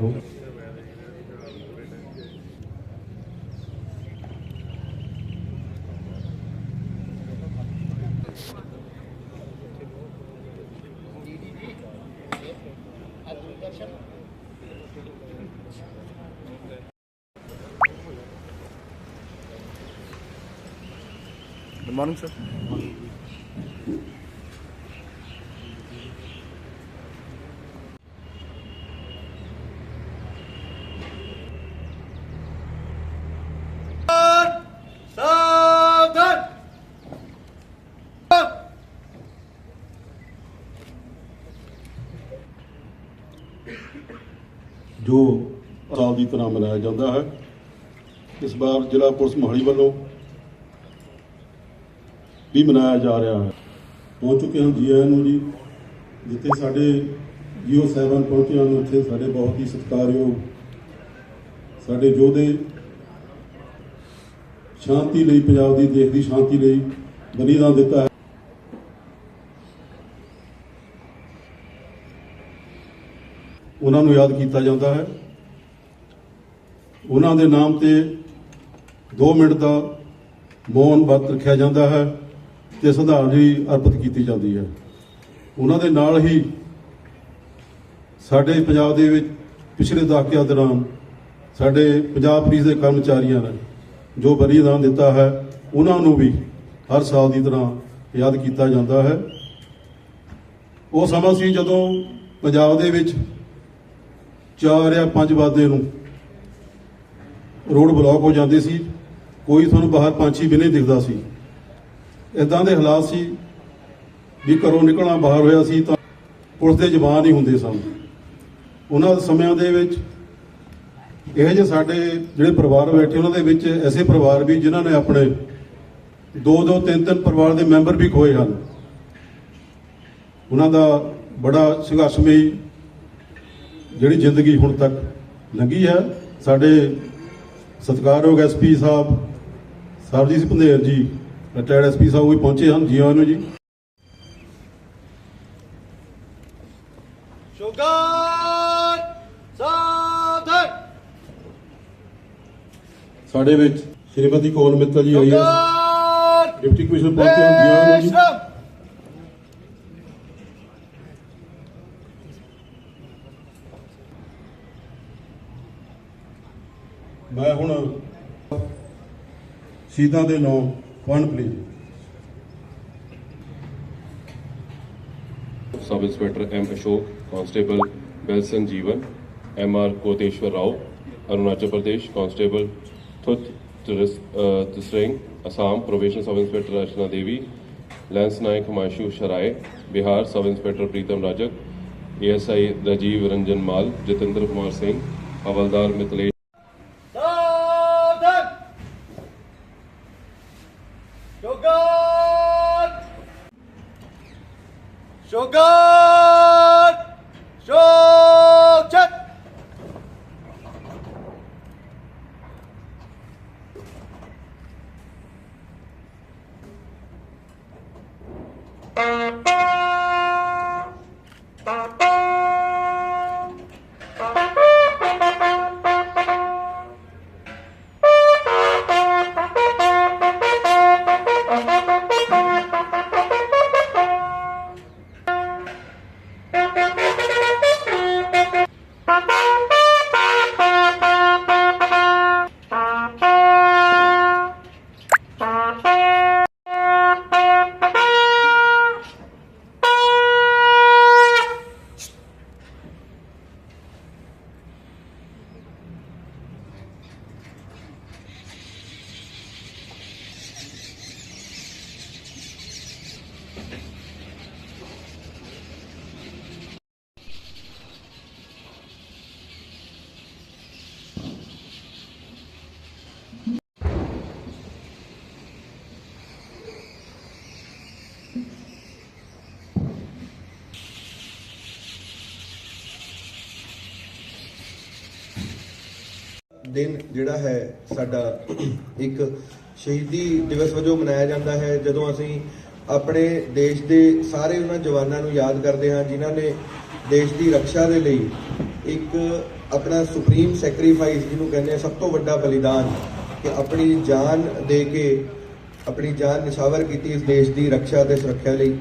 Cool. Morning, sir. ਜੋ ਸਾਲ ਦੀ ਤਰ੍ਹਾਂ ਮਨਾਇਆ ਜਾਂਦਾ ਹੈ ਇਸ ਵਾਰ ਜ਼ਿਲ੍ਹਾ ਪੁਲਿਸ ਮੋਹਾਲੀ ਵੱਲੋਂ ਵੀ ਮਨਾਇਆ ਜਾ ਰਿਹਾ ਹੈ। ਪਹੁੰਚ ਚੁੱਕੇ ਹਾਂ ਜੀ, ਆਇਆਂ ਨੂੰ ਜੀ, ਜਿੱਥੇ ਸਾਡੇ ਜੀਓ 7 ਪਹੁੰਚੇ ਹਨ, ਉੱਥੇ ਸਾਡੇ ਬਹੁਤ ਹੀ ਸਤਿਕਾਰਯੋਗ, ਸਾਡੇ ਯੋਧੇ ਸ਼ਾਂਤੀ ਲਈ, ਪੰਜਾਬ ਦੀ, ਦੇਸ਼ ਦੀ ਸ਼ਾਂਤੀ ਲਈ ਬਲੀਦਾਨ ਦਿੱਤਾ ਹੈ। ਉਹਨਾਂ ਨੂੰ ਯਾਦ ਕੀਤਾ ਜਾਂਦਾ ਹੈ। ਉਹਨਾਂ ਦੇ ਨਾਮ ਤੇ 2 ਮਿੰਟ ਦਾ ਮੌਨ ਵਰਤ ਰੱਖਿਆ ਜਾਂਦਾ ਹੈ। ਤੇ ਸ਼ਰਧਾਂਜਲੀ ਅਰਪਿਤ ਕੀਤੀ ਜਾਂਦੀ ਹੈ। ਉਹਨਾਂ ਦੇ ਨਾਲ ਹੀ ਸਾਡੇ ਪੰਜਾਬ ਦੇ ਵਿੱਚ ਪਿਛਲੇ ਦਹਾਕਿਆਂ ਦੌਰਾਨ ਸਾਡੇ ਪੰਜਾਬ ਪੁਲਿਸ ਦੇ ਕਰਮਚਾਰੀਆਂ ਨੇ ਜੋ ਬਲੀਦਾਨ ਦਿੱਤਾ ਹੈ, ਉਹਨਾਂ ਨੂੰ ਵੀ ਹਰ ਸਾਲ ਦੀ ਤਰ੍ਹਾਂ ਯਾਦ ਕੀਤਾ ਜਾਂਦਾ ਹੈ। ਉਹ ਸਮਾਂ ਸੀ ਜਦੋਂ ਪੰਜਾਬ ਦੇ ਵਿੱਚ ਚਾਰ ਜਾਂ ਪੰਜ ਵਾਦੇ ਨੂੰ ਰੋਡ ਬਲੌਕ ਹੋ ਜਾਂਦੇ ਸੀ, ਕੋਈ ਤੁਹਾਨੂੰ ਬਾਹਰ ਪੰਛੀ ਵੀ ਨਹੀਂ ਦਿਖਦਾ ਸੀ। ਇਦਾਂ ਦੇ ਹਾਲਾਤ ਸੀ ਵੀ ਘਰੋਂ ਨਿਕਲਣਾ ਬਾਹਰ ਹੋਇਆ ਸੀ ਤਾਂ ਪੁਲਿਸ ਦੇ ਜਵਾਨ ਹੀ ਹੁੰਦੇ ਸਨ। ਉਹਨਾਂ ਸਮਿਆਂ ਦੇ ਵਿੱਚ ਇਹ ਜਿਹੇ ਸਾਡੇ ਜਿਹੜੇ ਪਰਿਵਾਰ ਬੈਠੇ, ਉਹਨਾਂ ਦੇ ਵਿੱਚ ਐਸੇ ਪਰਿਵਾਰ ਵੀ ਜਿਨ੍ਹਾਂ ਨੇ ਆਪਣੇ ਦੋ ਦੋ, ਤਿੰਨ ਤਿੰਨ ਪਰਿਵਾਰ ਦੇ ਮੈਂਬਰ ਵੀ ਖੋਏ ਹਨ। ਉਹਨਾਂ ਦਾ ਬੜਾ ਸੰਘਰਸ਼ਮਈ ਜਿਹੜੀ ਜ਼ਿੰਦਗੀ ਹੁਣ ਤੱਕ ਲੰਘੀ ਹੈ। ਸਾਡੇ ਸਤਿਕਾਰਯੋਗ ਐਸਪੀ ਸਾਹਿਬ ਸਰਬਜੀਤ ਸਿੰਘ ਪੰਧੇਰ ਜੀ ਰਿਟਾਇਰਡ ਐਸਪੀ ਸਾਹਿਬ ਵੀ ਪਹੁੰਚੇ ਹਨ ਜੀ ਆਇਆਂ ਨੂੰ ਜੀ। ਸ਼ੁਗਰ ਸਾਵਧਾਨ ਸਾਡੇ ਵਿੱਚ ਸ਼੍ਰੀਮਤੀ ਕੋਲ ਮਿੱਤਲ ਜੀ ਆਈ ਹੈ ਡਿਪਟੀ ਕਮਿਸ਼ਨਰ ਪਹੁੰਚੇ ਹਨ ਜੀ ਆਇਆਂ ਨੂੰ ਜੀ। ਮੈਂ ਹੁਣ ਸ਼ਹੀਦਾਂ ਦੇ ਨਾਂ fund please sub inspector M Ashok constable Belson Jeevan M R Koteswara Rao Arunachal Pradesh constable Thut Tusreng Assam probation sub inspector Archana Devi lance Naik Himanshu शराय Bihar sub inspector Pritam Rajak ASI S Rajiv Ranjan Mal Jitendra Kumar Singh havildar Mithilesh ਦਿਨ ਜਿਹੜਾ ਹੈ ਸਾਡਾ ਇੱਕ ਸ਼ਹੀਦੀ ਦਿਵਸ ਵਜੋਂ ਮਨਾਇਆ ਜਾਂਦਾ ਹੈ। ਜਦੋਂ ਅਸੀਂ ਆਪਣੇ ਦੇਸ਼ ਦੇ ਸਾਰੇ ਉਹਨਾਂ ਜਵਾਨਾਂ ਨੂੰ ਯਾਦ ਕਰਦੇ ਹਾਂ, ਜਿਨ੍ਹਾਂ ਨੇ ਦੇਸ਼ ਦੀ ਰੱਖਿਆ ਦੇ ਲਈ ਇੱਕ ਆਪਣਾ ਸੁਪਰੀਮ ਸੈਕਰੀਫਾਈਸ, ਜਿਹਨੂੰ ਕਹਿੰਦੇ ਆ, ਸਭ ਤੋਂ ਵੱਡਾ ਬਲੀਦਾਨ ਕਿ ਆਪਣੀ ਜਾਨ ਦੇ ਕੇ, ਆਪਣੀ ਜਾਨ ਨਿਸ਼ਾਵਰ ਕੀਤੀ ਇਸ ਦੇਸ਼ ਦੀ ਰੱਖਿਆ ਤੇ ਸੁਰੱਖਿਆ ਲਈ।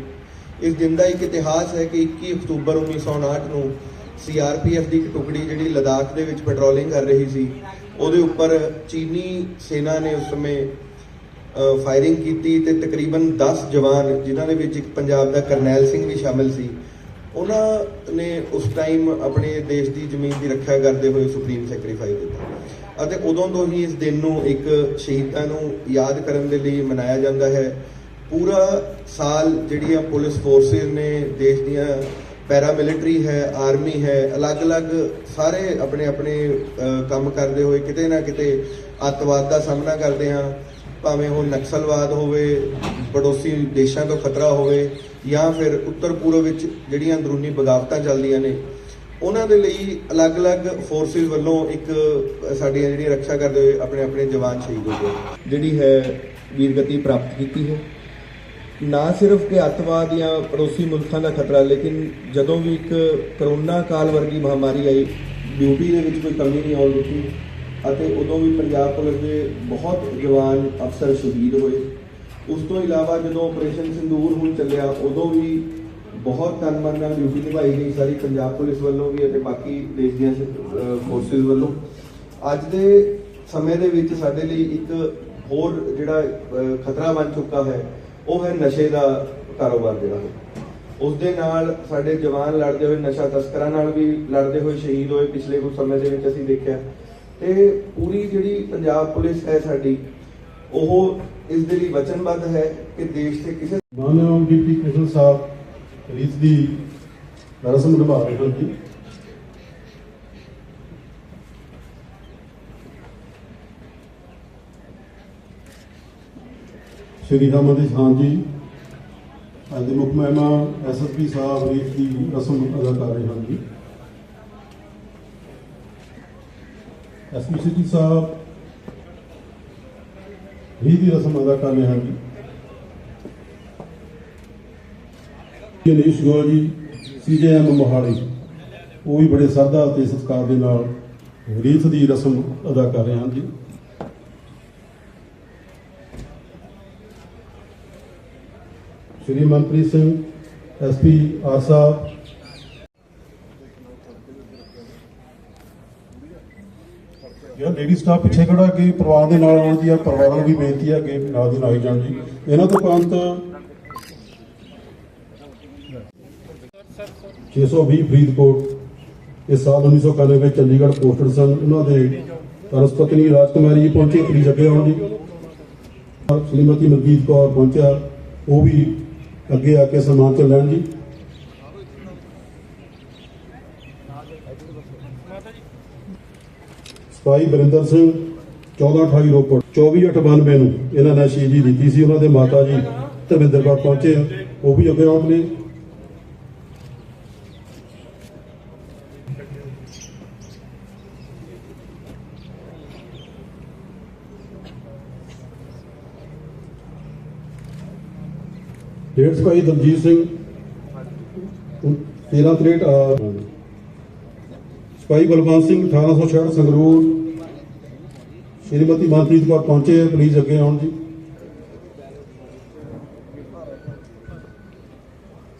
ਇਸ ਦਿਨ ਦਾ ਇੱਕ ਇਤਿਹਾਸ ਹੈ ਕਿ 21 ਅਕਤੂਬਰ 1959 ਨੂੰ ਸੀਆਰਪੀਐਫ ਦੀ ਇੱਕ ਟੁਕੜੀ ਜਿਹੜੀ ਲਦਾਖ ਦੇ ਵਿੱਚ ਪੈਟਰੋਲਿੰਗ ਕਰ ਰਹੀ ਸੀ, ਉਹਦੇ ਉੱਪਰ ਚੀਨੀ ਸੈਨਾ ਨੇ ਉਸ ਸਮੇਂ ਫਾਇਰਿੰਗ ਕੀਤੀ ਤੇ ਤਕਰੀਬਨ 10 ਜਵਾਨ, ਜਿਨ੍ਹਾਂ ਦੇ ਵਿੱਚ ਇੱਕ ਪੰਜਾਬ ਦਾ ਕਰਨੈਲ ਸਿੰਘ ਵੀ ਸ਼ਾਮਿਲ ਸੀ, ਉਹਨਾਂ ਨੇ ਉਸ ਟਾਈਮ ਆਪਣੇ ਦੇਸ਼ ਦੀ ਜ਼ਮੀਨ ਦੀ ਰੱਖਿਆ ਕਰਦੇ ਹੋਏ ਸੁਪਰੀਮ ਸੈਕਰੀਫਾਈਸ ਦਿੱਤਾ। ਅਤੇ ਉਦੋਂ ਤੋਂ ਹੀ ਇਸ ਦਿਨ ਨੂੰ ਇੱਕ ਸ਼ਹੀਦਾਂ ਨੂੰ ਯਾਦ ਕਰਨ ਦੇ ਲਈ ਮਨਾਇਆ ਜਾਂਦਾ ਹੈ। ਪੂਰਾ ਸਾਲ ਜਿਹੜੀਆਂ ਪੁਲਿਸ ਫੋਰਸਿਸ ਨੇ ਦੇਸ਼ ਦੀਆਂ ਪੈਰਾ ਮਿਲਟਰੀ ਹੈ, ਆਰਮੀ ਹੈ, ਅਲੱਗ-ਅਲੱਗ ਸਾਰੇ ਆਪਣੇ ਆਪਣੇ ਕੰਮ ਕਰਦੇ ਹੋਏ ਕਿਤੇ ਨਾ ਕਿਤੇ ਅੱਤਵਾਦ ਦਾ ਸਾਹਮਣਾ ਕਰਦੇ ਹਾਂ। ਭਾਵੇਂ ਉਹ ਨਕਸਲਵਾਦ ਹੋਵੇ, ਪੜੋਸੀ ਦੇਸ਼ਾਂ ਤੋਂ ਖਤਰਾ ਹੋਵੇ ਜਾਂ ਫਿਰ ਉੱਤਰ ਪੂਰਬ ਵਿੱਚ ਜਿਹੜੀਆਂ ਅੰਦਰੂਨੀ ਬਗਾਵਤਾਂ ਚੱਲਦੀਆਂ ਨੇ, ਉਹਨਾਂ ਦੇ ਲਈ ਅਲੱਗ-ਅਲੱਗ ਫੋਰਸਿਸ ਵੱਲੋਂ ਇੱਕ ਸਾਡੀਆਂ ਜਿਹੜੀਆਂ ਰੱਖਿਆ ਕਰਦੇ ਹੋਏ ਆਪਣੇ ਆਪਣੇ ਜਵਾਨ ਸ਼ਹੀਦ ਹੋ ਗਏ। ਜਿਹੜੀ ਹੈ ਵੀਰਗਤੀ ਪ੍ਰਾਪਤ ਕੀਤੀ ਹੈ। ਨਾ ਸਿਰਫ ਕਿ ਅੱਤਵਾਦ ਜਾਂ ਪੜੋਸੀ ਮੁਲਕਾਂ ਦਾ ਖਤਰਾ, ਲੇਕਿਨ ਜਦੋਂ ਵੀ ਇੱਕ ਕਰੋਨਾ ਕਾਲ ਵਰਗੀ ਮਹਾਮਾਰੀ ਆਈ ਡਿਊਟੀ ਦੇ ਵਿੱਚ ਕੋਈ ਕਮੀ ਨਹੀਂ ਆਉਣ ਦਿੱਤੀ ਅਤੇ ਉਦੋਂ ਵੀ ਪੰਜਾਬ ਪੁਲਿਸ ਦੇ ਬਹੁਤ ਜਵਾਨ ਅਫਸਰ ਸ਼ਹੀਦ ਹੋਏ। ਉਸ ਤੋਂ ਇਲਾਵਾ ਜਦੋਂ ਆਪਰੇਸ਼ਨ ਸਿੰਦੂਰ ਹੁਣ ਚੱਲਿਆ, ਉਦੋਂ ਵੀ ਬਹੁਤ ਤਨ ਮਨ ਨਾਲ ਡਿਊਟੀ ਨਿਭਾਈ ਗਈ ਸਾਰੀ ਪੰਜਾਬ ਪੁਲਿਸ ਵੱਲੋਂ ਵੀ ਅਤੇ ਬਾਕੀ ਦੇਸ਼ ਦੀਆਂ ਫੋਰਸਿਸ ਵੱਲੋਂ। ਅੱਜ ਦੇ ਸਮੇਂ ਦੇ ਵਿੱਚ ਸਾਡੇ ਲਈ ਇੱਕ ਹੋਰ ਜਿਹੜਾ ਖਤਰਾ ਬਣ ਚੁੱਕਾ ਹੈ ਉਹ ਹੈ ਨਸ਼ੇ ਦਾ ਕਾਰੋਬਾਰ ਜਿਹੜਾ ਉਸ ਦੇ ਨਾਲ ਸਾਡੇ ਜਵਾਨ ਲੜਦੇ ਹੋਏ ਨਸ਼ਾ ਤਸਕਰਾਂ ਨਾਲ ਵੀ ਲੜਦੇ ਹੋਏ ਸ਼ਹੀਦ ਹੋਏ ਪਿਛਲੇ ਕੁਝ ਸਮੇਂ ਦੇ ਵਿੱਚ ਅਸੀਂ ਦੇਖਿਆ। ਤੇ ਪੂਰੀ ਜਿਹੜੀ ਪੰਜਾਬ ਪੁਲਿਸ ਹੈ ਸਾਡੀ, ਉਹ ਇਸ ਦੇ ਲਈ ਵਚਨਬੱਧ ਹੈ ਕਿ ਦੇਸ਼ ਦੇ ਕਿਸੇ ਮਾਨਯੋਗ ਡਿਪਟੀ ਕਮਿਸ਼ਨਰ ਸਾਹਿਬ, ਰੀਤ ਦੀ ਰਸਮ ਨਿਭਾ ਰਹੇ ਹਨ ਜੀ। ਸ਼੍ਰੀ ਹਰਮੰਦਰ ਸਾਨ ਜੀ ਅੱਜ ਦੇ ਮੁੱਖ ਮਹਿਮਾਨ ਐਸਐਸਪੀ ਸਾਹਿਬ ਰੀਤ ਦੀ ਰਸਮ ਅਦਾ ਕਰ ਰਹੇ ਹਨ ਜੀ? ਐਸਪੀ ਸਿਟੀ ਸਾਹਿਬ ਰੀਤ ਦੀ ਰਸਮ ਅਦਾ ਕਰ ਰਹੇ ਹਨ ਜੀ। ਗਣੇਸ਼ ਗੋਲ ਜੀ ਸੀਜੇਐਮ ਮੋਹਾਲੀ, ਉਹ ਵੀ ਬੜੇ ਸਰਦਾ ਤੇ ਸਤਿਕਾਰ ਦੇ ਨਾਲ ਰੀਤ ਦੀ ਰਸਮ ਅਦਾ ਕਰ ਰਹੇ ਹਨ ਜੀ। ਸ਼੍ਰੀ ਮਨਪ੍ਰੀਤ ਸਿੰਘ ਐਸਪੀ ਆਰ ਸਾਹਿਬ ਯਾਰ ਲੇਡੀ ਸਟਾਫ ਪਿੱਛੇ ਖੜਾ ਕੇ ਪਰਿਵਾਰ ਦੇ ਨਾਲ ਆਉਣ ਦੀ ਆ, ਪਰਿਵਾਰਾਂ ਨੂੰ ਵੀ ਬੇਨਤੀ ਆ ਕਿ ਨਾਲ ਦੀ ਨਾਲ ਹੀ ਜਾਣ ਜੀ ਇਹਨਾਂ ਤੋਂ ਉਪਰੰਤ 620 ਫਰੀਦਕੋਟ, ਇਸ ਸਾਲ 1991 ਵਿੱਚ ਚੰਡੀਗੜ੍ਹ ਪੋਸਟਡ ਸਨ। ਉਹਨਾਂ ਦੇ ਤਰਸ ਪਤਨੀ ਰਾਜਕੁਮਾਰੀ ਜੀ ਪਹੁੰਚੇ ਪਲੀਜ਼ ਅੱਗੇ ਆਉਣ ਦੀ। ਸ਼੍ਰੀਮਤੀ ਮਨਜੀਤ ਕੌਰ ਪਹੁੰਚਿਆ, ਉਹ ਵੀ ਅੱਗੇ ਆ ਕੇ ਸਨਮਾਨ ਚ ਲੈਣ ਜੀ। ਸਪਾਈ ਬਰਿੰਦਰ ਸਿੰਘ 1428 ਰੋਪੜ 2492 ਨੂੰ ਇਹਨਾਂ ਨੇ ਸ਼ਹੀਦੀ ਦਿੱਤੀ ਸੀ, ਉਹਨਾਂ ਦੇ ਮਾਤਾ ਜੀ ਧਰਮਿੰਦਰ ਕੌਰ ਪਹੁੰਚੇ ਉਹ ਵੀ ਅੱਗੇ ਆਉਣ ਨੇ ਡੇਢ ਸਿਪਾਹੀ ਦਲਜੀਤ ਸਿੰਘ 1363 ਅਹ, ਸਿਪਾਹੀ ਬਲਵੰਤ ਸਿੰਘ 1866 ਸੰਗਰੂਰ। ਸ਼੍ਰੀਮਤੀ ਮਨਪ੍ਰੀਤ ਕੌਰ ਪਹੁੰਚੇ ਪਲੀਜ਼ ਅੱਗੇ ਆਉਣ ਜੀ।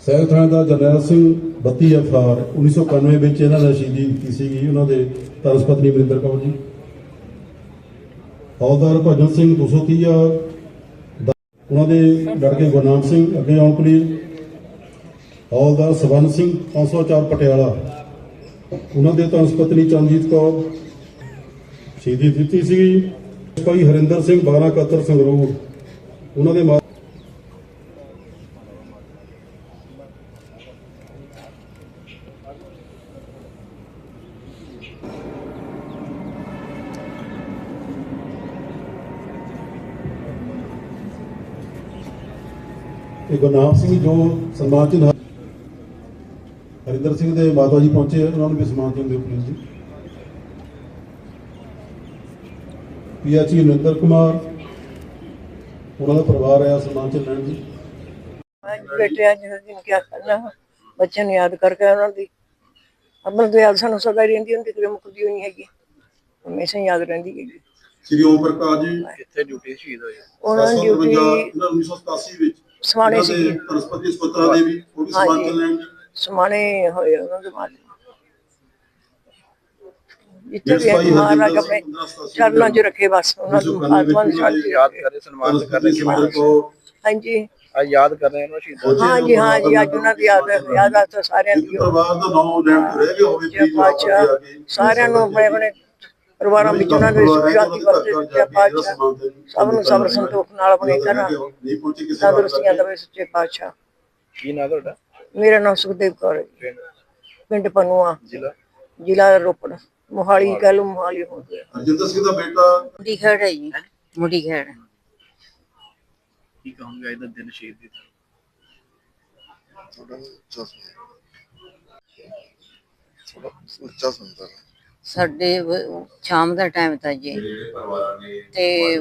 ਸਹਿਬ ਥਾਣੇਦਾਰ ਜਰਨੈਲ ਸਿੰਘ 32 ਅਫਾਰ 1991 ਵਿੱਚ ਇਹਨਾਂ ਨੇ ਸ਼ਹੀਦੀ ਦਿੱਤੀ ਸੀਗੀ ਉਹਨਾਂ ਦੇ ਤਰਸ ਪਤਨੀ ਵਰਿੰਦਰ ਕੌਰ ਜੀ। ਹੌਲਦਾਰ ਭਜਨ ਸਿੰਘ 230 ਆ। ਉਹਨਾਂ ਦੇ ਲੜਕੇ ਗੁਰਨਾਮ ਸਿੰਘ, ਅੱਗੇ ਆਉਣ ਪਲੀਜ਼ ਹੌਲਦਾਰ ਸਵਰਨ ਸਿੰਘ 504 ਪਟਿਆਲਾ। ਉਹਨਾਂ ਦੇ ਤਾਂ ਪਤਨੀ ਚੰਦਜੀਤ ਕੌਰ ਸ਼ਹੀਦੀ ਦਿੱਤੀ ਸੀ ਭਾਈ ਹਰਿੰਦਰ ਸਿੰਘ 1271 ਸੰਗਰੂਰ। ਉਹਨਾਂ ਦੇ ਇਹ ਗੁਰਨਾਮ ਸਿੰਘ ਜੋ ਸਨਮਾਨ ਚ ਹਰਿੰਦਰ ਸਿੰਘ ਦੇ ਮਾਤਾ ਜੀ ਪਹੁੰਚੇ ਉਹਨਾਂ ਨੂੰ ਵੀ ਸਨਮਾਨ ਦਿੰਦੇ ਪਲੀਜ਼ ਜੀ। ਨਿੰਦਰ ਕੁਮਾਰ ਉਹਨਾਂ ਦਾ ਪਰਿਵਾਰ ਆਇਆ ਸਨਮਾਨ ਚ ਲੈਣ ਜੀ। ਅੱਜ ਬੇਟੇ ਅੱਜ ਦਿਨ ਕੀ ਕਰਨਾ ਬੱਚਿਆਂ ਨੂੰ ਯਾਦ ਕਰਕੇ ਉਹਨਾਂ ਦੀ। ਅਮਰ ਦੀ ਯਾਦ ਸਾਨੂੰ ਸਦਾ ਹੀ ਰਹਿੰਦੀ ਹੁੰਦੀ ਕਿਤੇ ਮੁੱਕਦੀ ਹੋਈ ਨਹੀਂ ਹੈਗੀ। ਹਮੇਸ਼ਾ ਯਾਦ ਰਹਿੰਦੀ ਹੈਗੀ। ਸ੍ਰੀ ਓਮ ਪ੍ਰਕਾਸ਼ ਜੀ। ਕਿੱਥੇ ਡਿਊਟੀ ਸ਼ਹੀਦ ਹੋਏ? ਉਹਨਾਂ ਦੀ ਡਿਊਟੀ 1987 ਵਿੱਚ। ਸਮਾਣੇ ਸੀ ਬਨਸਪਤੀ ਸੁਪਤਰਾ ਦੇਵੀ ਉਹ ਵੀ ਸਨਮਾਨ ਚ ਲੈਣ ਜੀ ਸਮਾਣੇ ਹੋਏ ਉਹਨਾਂ ਦੇ ਮਾਲ ਜਿੱਥੇ ਵੀ ਮਹਾਰਾਜ ਆਪਣੇ ਸਿੰਘ 1987 ਚਰਨਾਂ 'ਚ ਰੱਖੇ ਬਸ ਉਹਨਾਂ ਨੂੰ ਆਤਮਾ ਨੂੰ ਸ਼ਾਂਤੀ ਯਾਦ। ਕਰੇ ਸਨਮਾਨ ਕਰ ਰਹੇ ਸੁਰਿੰਦਰ ਕੌਰ ਹਾਂਜੀ। ਅੱਜ ਯਾਦ ਕਰ ਰਹੇ ਹਾਂ ਸ਼ਹੀਦਾਂ ਨੂੰ। ਹਾਂ ਜੀ ਹਾਂ ਜੀ ਅੱਜ ਉਹਨਾਂ ਦੀ ਯਾਦ ਯਾਦ ਆ ਤਾਂ ਸਾਰਿਆਂ ਦੀ ਪਰਿਵਾਰ ਦਾ ਨਾਮ ਲੈਣ ਤੋਂ ਰਹਿ ਗਿਆ ਹੋਵੇ ਸਾਰਿਆਂ ਨੂੰ ਆਪਣੇ ਆਪਣੇ ਪਰਿਵਾਰਾਂ ਵਿੱਚ ਉਹਨਾਂ ਦੇ ਸ਼ਾਂਤੀ ਬਖਸ਼ੇ ਜੈ ਪਾਤਸ਼ਾਹ ਸਭ ਨੂੰ ਸਬਰ ਸੰਤੋਖ ਨਾਲ ਆਪਣੇ ਘਰਾਂ ਤੰਦਰੁਸਤੀਆਂ ਦੇਵੇ ਸੱਚੇ ਪਾਤਸ਼ਾਹ। ਕੀ ਨਾਂ ਤੁਹਾਡਾ? ਮੇਰਾ ਨਾਮ ਸੁਖਦੇਵ ਕੌਰ ਹੈ ਜੀ। ਪਿੰਡ? ਪਨੂਆ। ਜ਼ਿਲ੍ਹਾ? ਜ਼ਿਲ੍ਹਾ ਰੋਪੜ। ਮੋਹਾਲੀ ਕਹਿ ਲਓ ਮੋਹਾਲੀ ਹੋ ਗਿਆ ਹਰਜਿੰਦਰ ਸਿੰਘ ਦਾ ਬੇਟਾ? ਮੁੰਡੀ ਖੇਡ ਹੈ ਜੀ। ਮੁੰਡੀ ਖੇਡ ਕੀ ਕਹੋਗੇ ਅੱਜ ਦਾ ਦਿਨ ਸ਼ਹੀਦ ਦੀ ਸਾਡੇ ਵ- ਸ਼ਾਮ ਦਾ ਟਾਈਮ ਤਾਂ ਜੀ। ਤੇ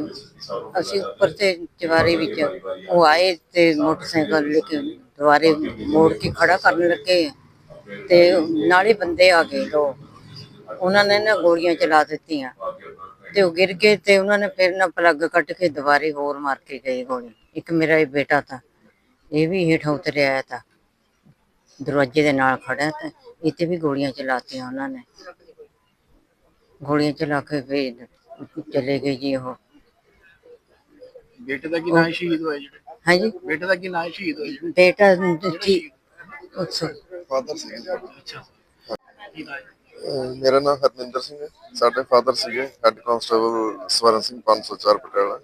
ਅਸੀਂ ਉੱਪਰ ਤੇ ਚਵਾਰੇ ਵਿੱਚ ਉਹ ਆਏ ਤੇ ਮੋਟਰਸਾਈਕਲ ਲੈ ਕੇ ਦੁਆਰੇ ਮੋੜ ਕੇ ਖੜਾ ਕਰਨ ਲੱਗੇ। ਤੇ ਨਾਲੇ ਬੰਦੇ ਆ ਗਏ ਦੋ ਉਹਨਾਂ ਨੇ ਨਾ ਗੋਲੀਆਂ ਚਲਾ ਦਿੱਤੀਆਂ। ਤੇ ਉਹ ਗਿਰ ਗਏ ਤੇ ਉਹਨਾਂ ਨੇ ਫਿਰ ਨਾ ਪਲੱਗ ਕੱਟ ਕੇ ਦੁਬਾਰੇ ਹੋਰ ਮਾਰ ਕੇ ਗਏ ਗੋਲੀ। ਇੱਕ ਮੇਰਾ ਇਹ ਬੇਟਾ ਤਾਂ, ਇਹ ਵੀ ਹੇਠਾਂ ਉਤਰਿਆ ਆਇਆ ਤਾਂ। ਦਰਵਾਜ਼ੇ ਦੇ ਨਾਲ ਖੜਾ ਤਾਂ, ਇੱਥੇ ਵੀ ਗੋਲੀਆਂ ਚਲਾਤੀਆਂ ਉਹਨਾਂ ਨੇ। ਗੋਲੀਆਂ ਚਲਾ ਕੇ ਫਿਰ ਚਲੇ ਗਏ ਜੀ ਉਹ ਬੇਟੇ ਦਾ ਕੀ ਨਾਂ ਹੈ ਸ਼ਹੀਦ ਹੋਏ ਜਿਹੜੇ ਹਾਂਜੀ ਬੇਟੇ ਦਾ ਕੀ ਨਾਂ ਹੈ ਸ਼ਹੀਦ ਹੋਏ ਜਿਹੜੇ? ਬੇਟਾ ਜੀ ਉਸ ਫਾਦਰ ਸੀਗੇ ਅੱਛਾ ਕੀ ਨਾਂ ਹੈ? ਅਹ ਮੇਰਾ ਨਾਮ ਹਰਮਿੰਦਰ ਸਿੰਘ ਹੈ ਸਾਡੇ ਫਾਦਰ ਸੀਗੇ ਹੈੱਡ ਕਾਂਸਟੇਬਲ ਸਵਰਨ ਸਿੰਘ 504 ਪਟਿਆਲਾ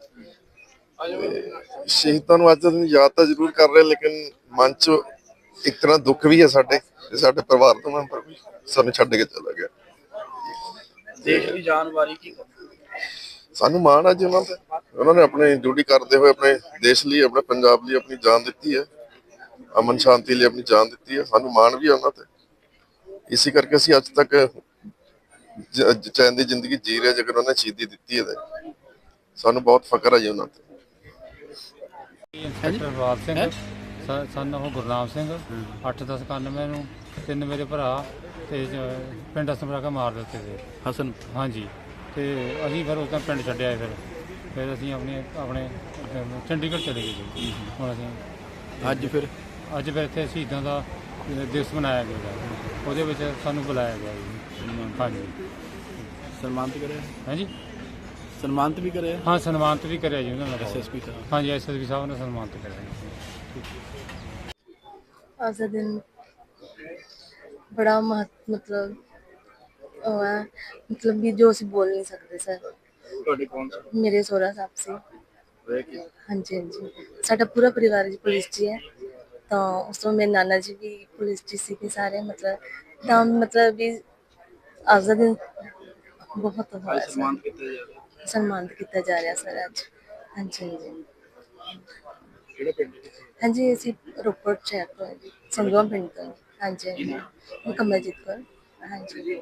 ਤੇ ਸ਼ਹੀਦਾਂ ਨੂੰ ਅੱਜ ਦਾ ਦਿਨ ਯਾਦ ਤਾਂ ਜ਼ਰੂਰ ਕਰ ਰਹੇ ਲੇਕਿਨ ਮਨ 'ਚ ਇੱਕ ਤਰ੍ਹਾਂ ਦੁੱਖ ਵੀ ਹੈ ਸਾਡੇ ਤੇ ਸਾਡੇ ਪਰਿਵਾਰ ਦਾ ਮੈਂਬਰ ਵੀ ਸਾਨੂੰ ਛੱਡ ਕੇ ਚਲਾ ਗਿਆ ਦੇਸ਼ ਦੀ ਜਾਨ ਵਾਰੀ ਕੀ ਕਹੋਗੇ? ਸਾਨੂੰ ਮਾਣ ਅੱਜ ਉਹਨਾਂ ਤੇ। ਉਹਨਾਂ ਨੇ ਆਪਣੀ ਡਿਊਟੀ ਕਰਦੇ ਹੋਏ ਆਪਣੇ ਦੇਸ਼ ਲਈ ਆਪਣੇ ਪੰਜਾਬ ਲਈ ਆਪਣੀ ਜਾਨ ਦਿੱਤੀ ਹੈ। ਅਮਨ ਸ਼ਾਂਤੀ ਲਈ ਆਪਣੀ ਜਾਨ ਦਿੱਤੀ ਹੈ। ਸਾਨੂੰ ਮਾਣ ਵੀ ਹੈ ਉਹਨਾਂ ਤੇ। ਇਸੇ ਕਰਕੇ ਅਸੀਂ ਅੱਜ ਤੱਕ ਚੈਨ ਦੀ ਜ਼ਿੰਦਗੀ ਜੀ ਰਹੇ ਜੇਕਰ ਉਹਨਾਂ ਨੇ ਸ਼ਹੀਦੀ ਦਿੱਤੀ ਹੈ ਸਾਨੂੰ ਬਹੁਤ ਫਖਰ ਹੈ ਜੀ ਉਹਨਾਂ ਤੇ। ਇੰਸਪੈਕਟਰ ਰਵਾਬ ਸਿੰਘ ਸਨ ਉਹ ਗੁਰਨਾਮ ਸਿੰਘ 81091 ਨੂੰ। ਤਿੰਨ ਮੇਰੇ ਭਰਾ ਤੇ ਜ- ਪਿੰਡ ਅਸਮਰਾ ਕੇ ਮਾਰ ਦਿੱਤੇ ਸੀ ਹਸਨ? ਹਾਂਜੀ। ਤੇ ਅਸੀਂ ਫਿਰ ਉਸ ਪਿੰਡ ਛੱਡਿਆ ਫਿਰ। ਫਿਰ ਅਸੀਂ ਆਪਣੇ ਆਪਣੇ ਚੰਡੀਗੜ੍ਹ ਚਲੇ ਗਏ ਜੀ। ਹੁਣ ਅਸੀਂ ਅੱਜ ਫਿਰ? ਅੱਜ ਫਿਰ ਇੱਥੇ ਸ਼ਹੀਦਾਂ ਦਾ ਦਿਵਸ ਮਨਾਇਆ ਗਿਆ। ਉਹਦੇ ਵਿੱਚ ਸਾਨੂੰ ਬੁਲਾਇਆ ਗਿਆ ਜੀ। ਹਾਂਜੀ। ਸਨਮਾਨਿਤ ਕਰਿਆ? ਹਾਂਜੀ? ਸਨਮਾਨਿਤ ਵੀ ਕਰਿਆ? ਹਾਂ ਸਨਮਾਨਿਤ ਵੀ ਕਰਿਆ ਜੀ ਉਹਨਾਂ ਨੇ। ਐਸਐਸਪੀ ਸਾਹਿਬ। ਹਾਂਜੀ ਐਸਐਸਪੀ ਸਾਹਿਬ ਨੇ ਸਨਮਾਨਿਤ ਕਰਿਆ ਜੀ। ਅੱਜ ਦਾ ਦਿਨ ਬੜਾ ਮਹੱਤ ਮਤਲਬ ਉਹ ਹੈ ਮਤਲਬ ਵੀ ਜੋ ਅਸੀਂ ਬੋਲ ਨਹੀਂ ਸਕਦੇ ਸਰ? ਤੁਹਾਡੇ ਕੌਣ ਸੀ ਮੇਰੇ ਸੋਹਰਾ ਸਾਹਿਬ ਸੀ ਹੋਇਆ ਕੀ ਹਾਂਜੀ ਹਾਂਜੀ ਸਾਡਾ ਪੂਰਾ ਪਰਿਵਾਰ ਜੀ ਪੁਲਿਸ 'ਚ ਹੀ ਹੈ ਤਾਂ ਉਸ ਤੋਂ ਮੇਰੇ ਨਾਨਾ ਜੀ ਵੀ ਪੁਲਿਸ 'ਚ ਹੀ ਸੀਗੇ ਸਾਰੇ ਮਤਲਬ ਤਾਂ ਮਤਲਬ ਵੀ ਅੱਜ ਦਾ ਦਿਨ ਬਹੁਤ ਹੋਇਆ ਸਰ ਸਨਮਾਨਿਤ ਕੀਤਾ ਜਾ ਰਿਹਾ ਸਨਮਾਨਿਤ ਕੀਤਾ ਜਾ ਰਿਹਾ ਸਰ ਅੱਜ ਹਾਂਜੀ ਹਾਂਜੀ ਕਿਹੜਾ ਪਿੰਡ ਹਾਂਜੀ ਅਸੀਂ ਰੋਪੜ ਸ਼ਹਿਰ ਤੋਂ ਹਾਂ ਜੀ ਸੰਗਰੂਰ ਪਿੰਡ ਤੋਂ ਹਾਂ। ਹਾਂਜੀ ਹਾਂਜੀ। ਮੈਂ ਕਮਲਜੀਤ ਕੌਰ। ਹਾਂਜੀ।